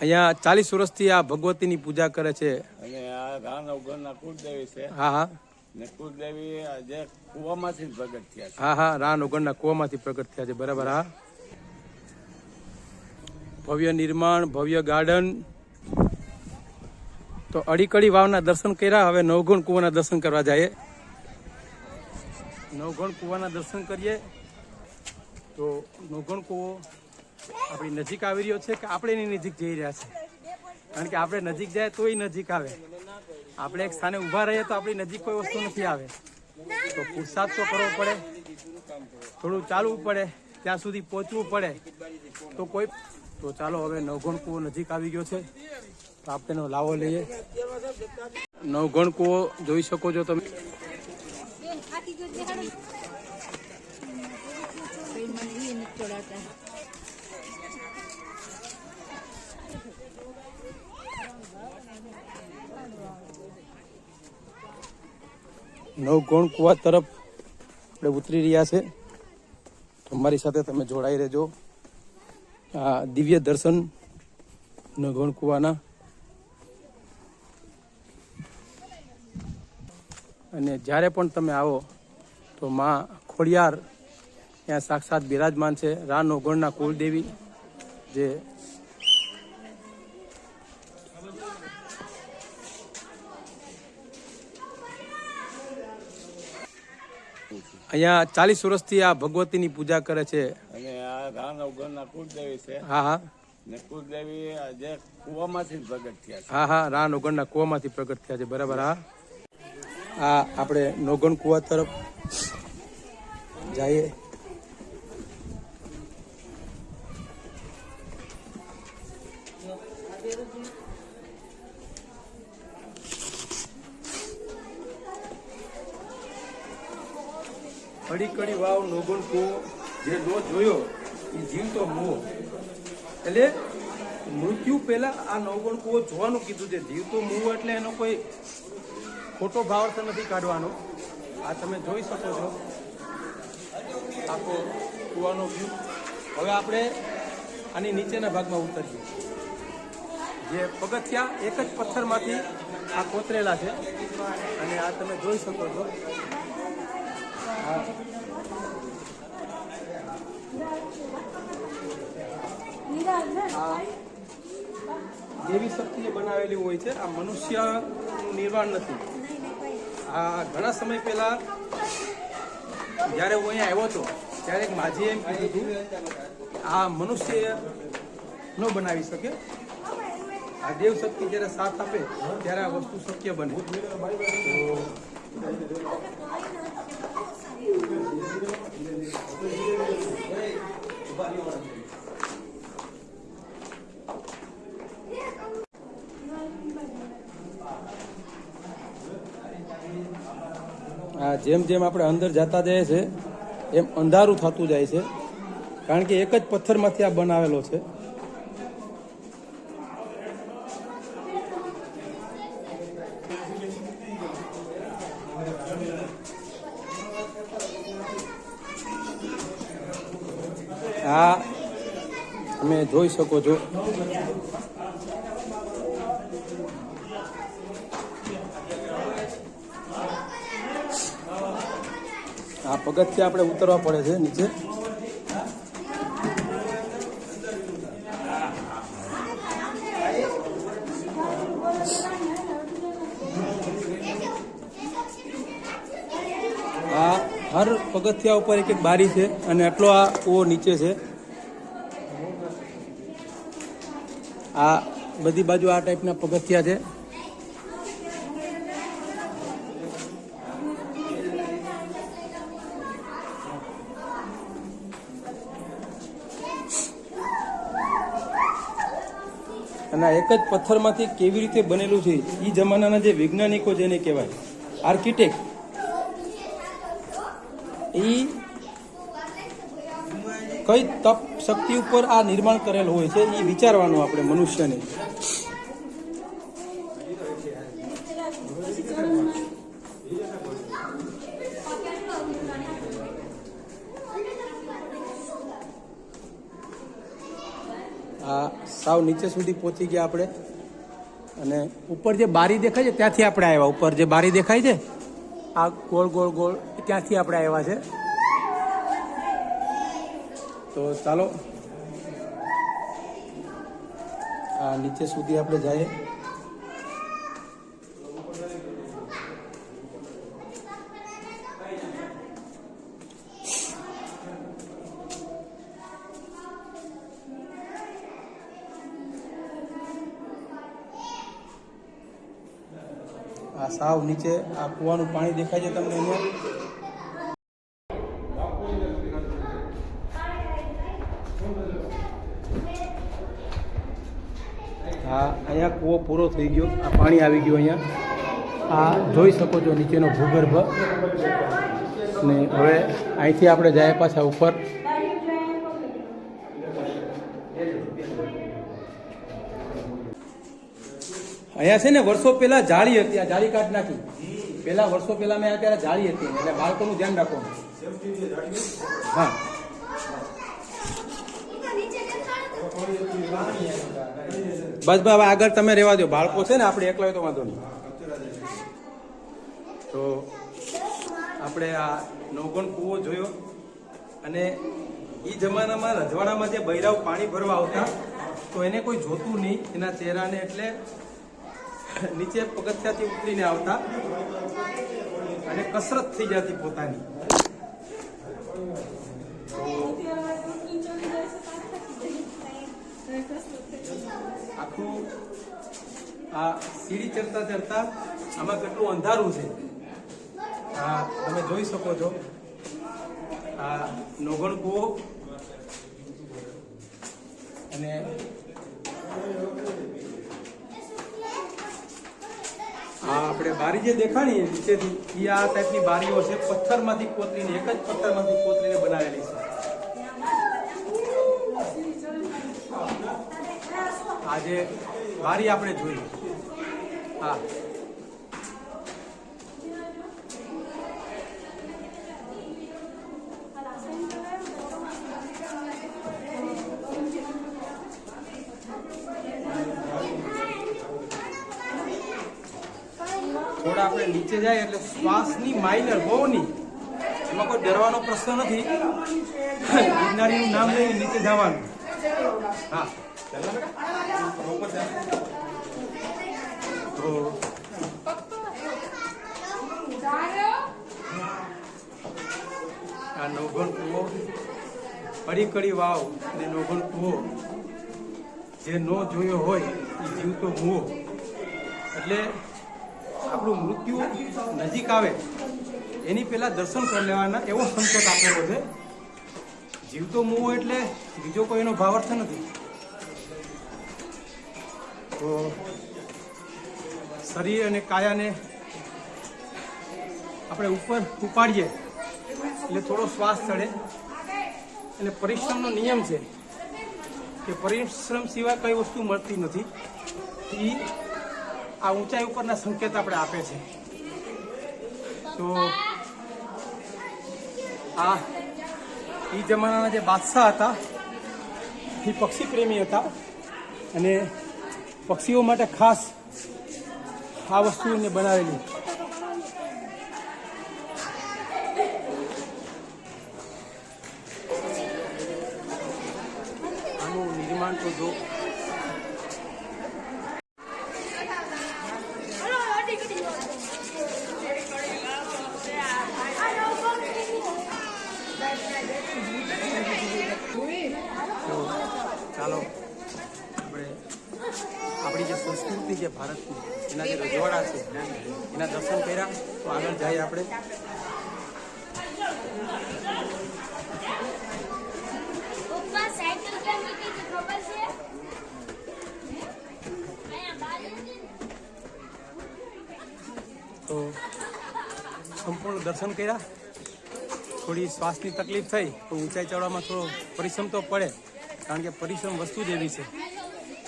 અહીંયા ચાલીસ વર્ષથી આ ભગવતીની પૂજા કરે છે. અને આ રાન અવગણના કુળદેવી છે. હા હા. ને કુળદેવી જે કુવામાંથી પ્રગટ થયા છે. હા હા રાન ઓગણના કુવામાંથી પ્રગટ થયા છે. બરાબર હા. ભવ્ય નિર્માણ ભવ્ય ગાર્ડન. તો અડીકડી વાવના દર્શન કર્યા હવે નવગુણ કુવાના દર્શન કરવા જઈએ. નવગણ કુવાના દર્શન કરીએ. તો નવગણ કુવો આપણી નજીક આવી રહ્યો છે કે આપણે એની નજીક જઈ રહ્યા છે. કારણ કે આપણે નજીક જાય તોય નજીક આવે. આપણે એક સ્થાને ઊભા રહીએ તો આપણી નજીક કોઈ વસ્તુ નથી આવે. તો પુરસાદ તો કરવો પડે. થોડું ચાલવું પડે. ત્યાં સુધી પહોંચવું પડે. તો કોઈ તો ચાલો હવે નવગણ કૂવો નજીક આવી ગયો છે. તો આપણે એનો લાવો લઈએ. નવગણ કૂવો જોઈ શકો છો તમે. નવગણ કુવા તરફ આપણે ઉતરી રહ્યા છે. તમારી સાથે તમે જોડાઈ રહેજો. આ દિવ્ય દર્શન નવગોણ કુવાના. અને જ્યારે પણ તમે આવો, તો માં ખોડિયાર ત્યાં સાક્ષાત બિરાજમાન છે. રા નવગણના કુલદેવી, જે અહીંયા ચાલીસ વર્ષથી આ ભગવતીની પૂજા કરે છે. અને આ રાન અવગણના કુળદેવી છે. હા હા. ને કુળદેવી જે કુવામાંથી પ્રગટ થયા છે. હા હા રાન નોગણના કુવામાંથી પ્રગટ થયા છે. બરાબર હા. આ આપણે નોગણ કુવા તરફ જઈએ. કડી કડી વાવ, નોગણ કો જે નો જોયો એ જીવતો મોહ એટલે મૃત્યુ પહેલા આ નવગણ કુવો જોવાનું કીધું છે. જીવતો મૂવ એટલે એનો કોઈ ખોટો ભાવ તો નથી કાઢવાનો. આ તમે જોઈ શકો છો. આખો કુવાનો વ્યૂ હવે આપણે આની નીચેના ભાગમાં ઉતરીએ. જે પગથિયા એક જ પથ્થરમાંથી આ કોતરેલા છે. અને આ તમે જોઈ શકો છો. દેવી શક્તિએ બનાવેલી હોય છે. આ મનુષ્યનું નિર્વાણ નથી. આ ઘણા સમય પહેલા જ્યારે હું અહીંયા આવ્યો હતો, ત્યારે એક માજીએ એમ કીધું આ મનુષ્ય ન બનાવી શકે. આ દેવ શક્તિ જ્યારે સાથ આપે, ત્યારે આ વસ્તુ શક્ય બને. તો આ જેમ જેમ આપણે અંદર જતા જઈએ છે, એમ અંધારું થતું જાય છે. કારણ કે એક જ પથ્થરમાંથી આ બનાવેલો છે. આ તમે જોઈ શકો છો. આ પગથિયા આપણે ઉતરવા પડે છે નીચે. આ હર પગથિયા ઉપર એક એક બારી છે અને આટલો આ કૂવો નીચે છે. આ બધી બાજુ આ ટાઈપના પગથિયા છે. અને એક જ પથ્થરમાંથી કેવી રીતે બનેલું છે? એ જમાનાના જે વૈજ્ઞાનિકો જેને કહેવાય, આર્કિટેક્ટ એ કઈ તપ શક્તિ ઉપર આ નિર્માણ કરેલ હોય છે એ વિચારવાનું આપણે મનુષ્યને. આ સાવ નીચે સુધી પહોંચી ગયા આપણે. અને ઉપર જે બારી દેખાય છે, ત્યાંથી આપણે આવ્યા. ઉપર જે બારી દેખાય છે, આ ગોળ ગોળ ગોળ ત્યાંથી આપણે આવ્યા છે? તો ચાલો. આ નીચે સુધી આપણે જઈએ. આ સાવ નીચે આ કૂવાનું પાણી દેખાય છે તમને અહીંયા? અહીંયા કૂવો પૂરો થઈ ગયો. આ પાણી આવી ગયું અહીંયા. આ જોઈ શકો છો નીચેનો ભૂગર્ભ. ને હવે અહીંથી આપણે જાય પાછા ઉપર. અહીંયા છે ને વર્ષો પહેલા જાળી હતી, આ જાળી કાઢ નાખી. પહેલા વર્ષો પહેલા મેં અત્યારે જાળી હતી, એટલે બાળકોનું ધ્યાન રાખવાનું. હા. બસ ભાઈ આગળ તમે રહેવા દો. બાળકો છે ને, આપણે એકલા તો વાંધો નહીં. તો આપણે આ નવગણ કૂવો જોયો અને એ જમાનામાં રજવાડામાં જે બૈરાવ પાણી ભરવા આવતા, તો એને કોઈ જોતું નહીં. એના ચહેરાને એટલે નીચે પગથિયાથી ઉતરીને આવતા અને કસરત થઈ જતી પોતાની. આ સીડી ચડતા ચડતા આમાં કેટલું અંધારું છે. આ તમે જોઈ શકો છો. આ નોગણ કૂવો અને આ આપણે બારી જે દેખાણી નીચેથી એ આ ટાઈપની બારીઓ છે, પથ્થરમાંથી કોતરીને, એક જ પથ્થરમાંથી કોતરીને બનાવેલી છે. આજે બારી આપણે જોઈ. હા. થોડા આપણે નીચે જાય એટલે શ્વાસની માઇનર બહુ નહીં. એમાં કોઈ ડરવાનો પ્રશ્ન નથી. ગિરનારીનું નામ લઈને નીચે જવાનું. હા. તો આ નવગણ કૂવો. કડી વાવ અને નવગણ કૂવો. જે ન જોયો હોય એ જીવતો મૂવો. એટલે આપણું મૃત્યુ નજીક આવે, એની પહેલાં દર્શન કરી લેવાના એવો સંકેત આપેલો છે. જીવતો મૂવો એટલે બીજો કોઈ એનો ભાવાર્થ નથી. તો શરીર અને કાયાને આપણે ઉપર ઉપાડીએ એટલે થોડો શ્વાસ ચડે. એટલે પરિશ્રમનો નિયમ છે કે પરિશ્રમ સિવાય કઈ વસ્તુ મળતી નથી. એ આ ઊંચાઈ ઉપરના સંકેત આપણે આપે છે. તો આ એ જમાનાના જે બાદશાહ હતા એ પક્ષી પ્રેમી હતા. અને પક્ષીઓ માટે ખાસ આ વસ્તુ એને બનાવેલી. આનું નિર્માણ તો જો તો ચાલો આપણે આપણી જે સંસ્કૃતિ છે ભારતની. એના જે રજવાડા છે. એના દર્શન કર્યા. તો આગળ જઈએ આપણે. તો સંપૂર્ણ દર્શન કર્યા. થોડી શ્વાસની તકલીફ થઈ. તો ઊંચાઈ ચડવામાં થોડો પરિશ્રમ તો પડે. કારણ કે પરિશ્રમ વસ્તુ જ એવી છે.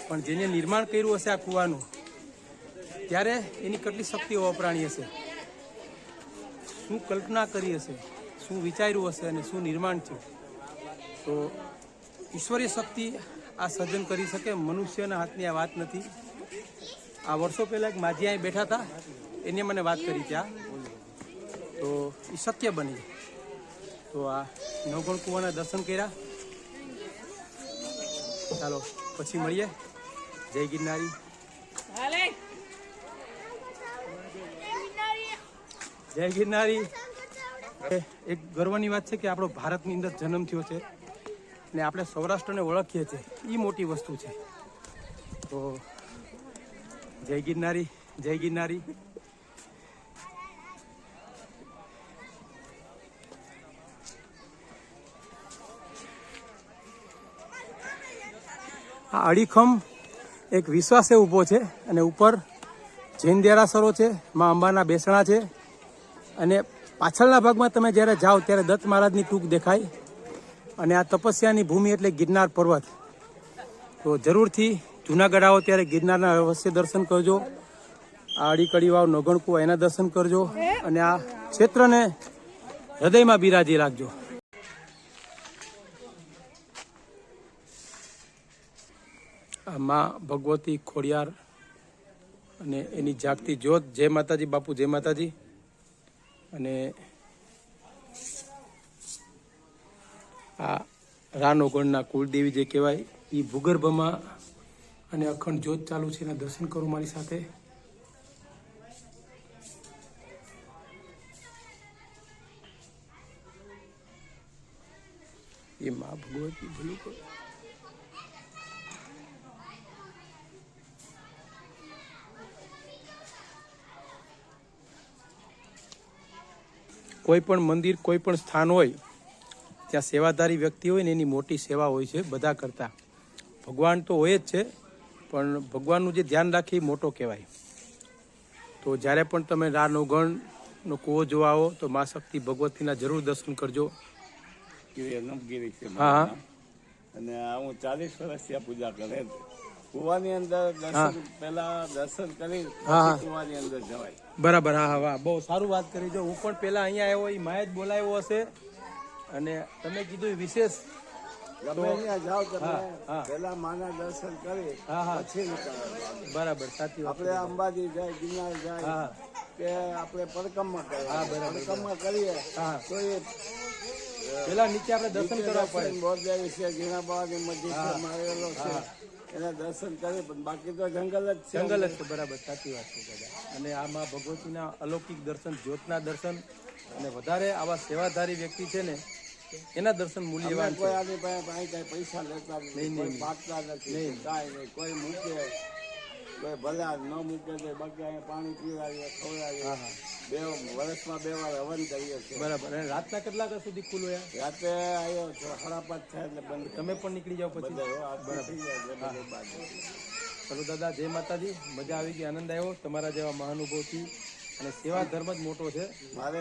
પણ જેને નિર્માણ કર્યું હશે આ કૂવાનું ત્યારે એની કેટલી શક્તિઓ વપરાણી હશે? શું કલ્પના કરી હશે? શું વિચાર્યું હશે અને શું નિર્માણ થયું તો ઈશ્વરીય શક્તિ આ સર્જન કરી શકે, મનુષ્યના હાથની આ વાત નથી. આ વર્ષો પહેલાં એક માજી અહીં બેઠા હતા એને મને વાત કરી ત્યાં. તો એ શક્ય બની. તો આ નવગણ કુવાના દર્શન કર્યા. ચાલો, પછી મળીએ. જય ગિરનારી. જય ગિરનારી. એક ગર્વની વાત છે કે આપણો ભારતની અંદર જન્મ થયો છે ને આપણે સૌરાષ્ટ્રને ઓળખીએ છીએ. એ મોટી વસ્તુ છે. તો જય ગિરનારી જય ગિરનારી. આ અડીખમ એક વિશ્વાસે ઊભો છે અને ઉપર જૈન દેરાસરો છે માં અંબાના બેસણા છે. અને પાછળના ભાગમાં તમે જ્યારે જાઓ ત્યારે દત્ત મહારાજની ટૂંક દેખાય. અને આ તપસ્યાની ભૂમિ એટલે ગિરનાર પર્વત. તો જરૂરથી જુનાગઢ આવો ત્યારે ગિરનારના અવશ્ય દર્શન કરજો. આ અડીકડી વાવ નોગણકુ એના દર્શન કરજો. અને આ ક્ષેત્રને હૃદયમાં બિરાજી રાખજો. માં ભગવતી ખોડિયાર અને એની જાગતી જ્યોત. જય માતાજી બાપુ, જય માતાજી. અને આ રાનોગણના કુળદેવી જે કહેવાય, એ ભૂગર્ભમાં અને અખંડ જ્યોત ચાલુ છે એના દર્શન કરો મારી સાથે. એ મા ભગવતી ભલું કરો કોઈ પણ મંદિર કોઈ પણ સ્થાન હોય ત્યાં સેવાધારી વ્યક્તિ હોય ને એની મોટી સેવા હોય છે બધા કરતાં. ભગવાન તો હોય જ છે પણ ભગવાનનું જે ધ્યાન રાખે એ મોટો કહેવાય. તો જ્યારે પણ તમે રા નવગણનો કૂવો જોવા આવો તો મા શક્તિ ભગવતીના જરૂર દર્શન કરજો. હા. અને હું ચાલીસ વર્ષથી આ પૂજા કરે કુવાની અંદર દર્શન પહેલા દર્શન કરી કુવાની અંદર જવાય. બરાબર હા હા બહુ સારું વાત કરી. જો હું પણ પેલા અહીંયા આવ્યો એ માએ જ બોલાવ્યો હશે. અને તમે કીધું વિશેષ. બરાબર સાચી આપણે અંબાજી જાય ગિરનાર જાય કે આપણે કરવા બરાબર. પરકમમાં કરીએ તો એ પેલા નીચે આપણે દર્શન કરવા પડે. બોધ છે જીણાબાવાની મસ્જિદ મારેલો છે. એના દર્શન કરે પણ બાકી તો જંગલ જ છે. જંગલ જ છે બરાબર સાચી વાત છે દાદા. અને આમાં ભગવતીના અલૌકિક દર્શન જ્યોતના દર્શન અને વધારે આવા સેવાધારી વ્યક્તિ છે ને એના દર્શન મૂલ્યવાન છે. કોઈ આની પાસે પાસે પૈસા લેતા નહીં, નહીં. પાકતા નથી કાંઈ નહીં કોઈ મૂકે. ભલે ન મૂકે છે બાકી અહીંયા પાણી પીવડાવીએ ખવડાવીએ. બે વર્ષમાં બે વાર હવન કરીએ છીએ. બરાબર. રાતના કેટલા સુધી ખુલ્લું યાર રાતે આવ્યો સાડા પાંચ થાય એટલે બંધ તમે પણ નીકળી જાઓ પછી? બરાબર. ચલો દાદા જય માતાજી. મજા આવી ગઈ આનંદ આવ્યો તમારા જેવા મહાનુભવથી. અને સેવા ધર્મ જ મોટો છે. મારે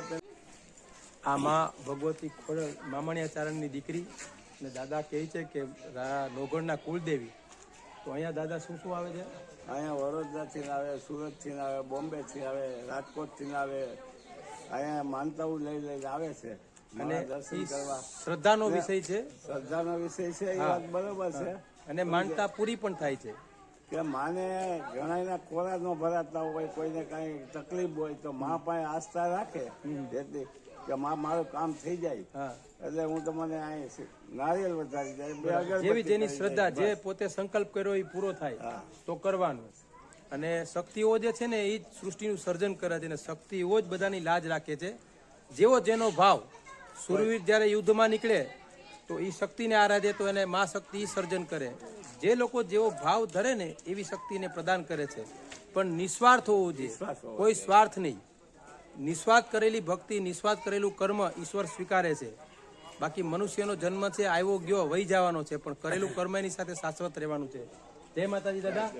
આ માં ભગવતી ખોડલ મામણિયાચારણની દીકરી અને દાદા કહે છે કે લોગણના કુળદેવી. તો અહીંયા દાદા શું શું આવે છે? અહીંયા વડોદરાથી આવે સુરતથી આવે બોમ્બેથી આવે રાજકોટથી આવે અહીંયા માનતાઓ લઈ લઈને આવે છે. અને દર્શન કરવા. શ્રદ્ધાનો વિષય છે? શ્રદ્ધાનો વિષય છે એ વાત બરોબર છે. અને માનતા પૂરી પણ થાય છે. કે માને ઘણાના કોરા ન ભરાતા હોય કોઈને કઈ તકલીફ હોય તો મા પાસે આસ્થા રાખે. જેટલી કે મારું કામ થઈ જાય. હા. એટલે હું તમને નારિયેલ વધારી જાય જેવી જેની શ્રદ્ધા જે પોતે સંકલ્પ કર્યો એ પૂરો થાય તો કરવાનું. અને શક્તિઓ જે છે ને એ જ સૃષ્ટિનું સર્જન કરે છે અને શક્તિઓ જ બધાની લાજ રાખે છે. જેવો જેનો ભાવ સુરવીર જ્યારે યુદ્ધમાં નીકળે તો એ શક્તિને આરાધે તો એને મા શક્તિ સર્જન કરે. જે લોકો જેવો ભાવ ધરે ને એવી શક્તિને પ્રદાન કરે છે. પણ નિસ્વાર્થ હોવું જોઈએ. કોઈ સ્વાર્થ નહીં. નિસ્વાર્થ કરેલી ભક્તિ, નિસ્વાર્થ કરેલું કર્મ ઈશ્વર સ્વીકારે છે. બાકી મનુષ્યનો જન્મ છે, આવ્યો, ગયો, વહી જવાનો છે, પણ કરેલું કર્મ એની સાથે શાશ્વત રહેવાનું છે. જય માતાજી, દાદા.